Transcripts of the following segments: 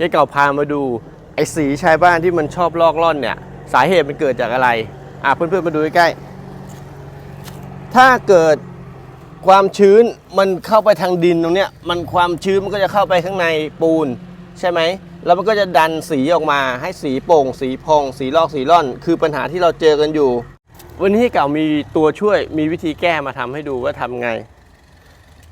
ยายเก่าพามาดูไอ้สีชายบ้านที่มันชอบลอกล่อนเนี่ย สาเหตุมันเกิดจากอะไร อะเพื่อนๆมาดูใกล้ๆถ้าเกิดความชื้นมันเข้าไปทางดินตรงเนี้ยมันความชื้นมันก็จะเข้าไปข้างในปูนใช่ไหมแล้วมันก็จะดันสีออกมาให้สีโป่ง สีพองสีลอกสีร่อน คือปัญหาที่เราเจอกันอยู่ วันนี้เก่ามีตัวช่วยมีวิธีแก้มาทำให้ดูว่าทำไง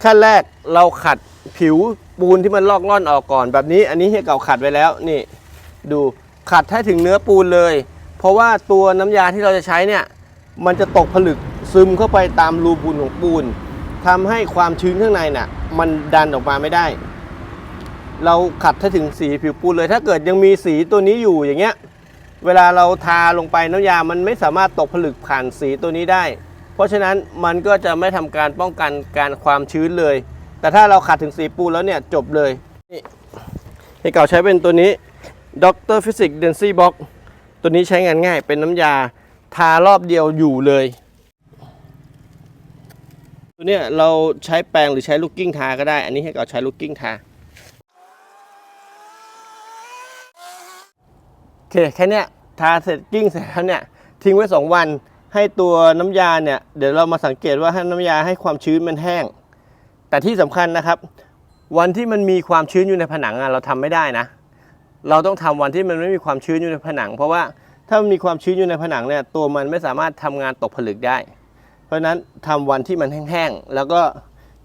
ขั้นแรกเราขัดผิว ปูนที่มันลอกล่อนออกก่อนแบบนี้ อันนี้เฮียเก่าขัดไว้แล้วนี่ดูขัดให้ถึงเนื้อปูนเลย เพราะว่าตัวน้ำยาที่เราจะใช้เนี่ยมันจะตกผลึกซึมเข้าไปตามรูปูนของปูนทำให้ความชื้นข้างในน่ะมันดันออกมาไม่ได้ เราขัดให้ถึงสีผิวปูนเลย ถ้าเกิดยังมีสีตัวนี้อยู่อย่างเงี้ยเวลาเราทาลงไปน้ำยามันไม่สามารถตกผลึกผ่านสีตัวนี้ได้ เพราะฉะนั้นมันก็จะไม่ทำการป้องกันการความชื้นเลย แต่ถ้าเราขัดถึงสีปูนแล้วเนี่ยจบเลย นี่ให้เก่าใช้เป็นตัวนี้ Dr. Physics Density Box ตัวนี้ใช้งานง่ายเป็นน้ำยาทารอบเดียวอยู่เลย ตัวเนี้ยเราใช้แปรงหรือใช้ลูกกิ้งทาก็ได้ อันนี้ให้เก่าใช้ลูกกิ้งทาโอเคแค่เนี้ยทาเสร็จกิ้งเสร็จแล้วเนี่ยทิ้งไว้ 2 วันให้ตัวน้ำยาเนี่ยเดี๋ยวเรามาสังเกตว่าให้น้ำยาให้ความชื้นมันแห้ง แต่ที่สำคัญนะครับ วันที่มันมีความชื้นอยู่ในผนังเราทำไม่ได้นะ เราต้องทำวันที่มันไม่มีความชื้นอยู่ในผนัง เพราะว่าถ้ามันมีความชื้นอยู่ในผนังเนี่ยตัวมันไม่สามารถทำงานตกผลึกได้ เพราะฉะนั้นทำวันที่มันแห้งๆแล้วก็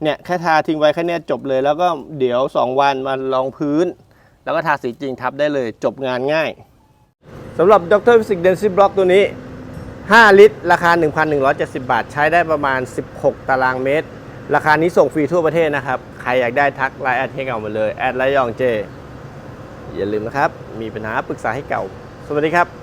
เนี่ยแค่ทาทิ้งไว้แค่นี้จบเลย แล้วก็เดี๋ยว 2 วันมารองพื้น แล้วก็ทาสีจริงทับได้เลยจบงานง่ายสำหรับ Dr. Physics Density Block ตัวนี้ 5 ลิตร ราคา 1,170 บาท ใช้ได้ประมาณ 16 ตารางเมตร ราคานี้ส่งฟรีทั่วประเทศนะครับ ใครอยากได้ทักไลน์แอดให้เก่ามาเลยแอดไลยองเจ อย่าลืมนะครับ มีปัญหาปรึกษาให้เก่า สวัสดีครับ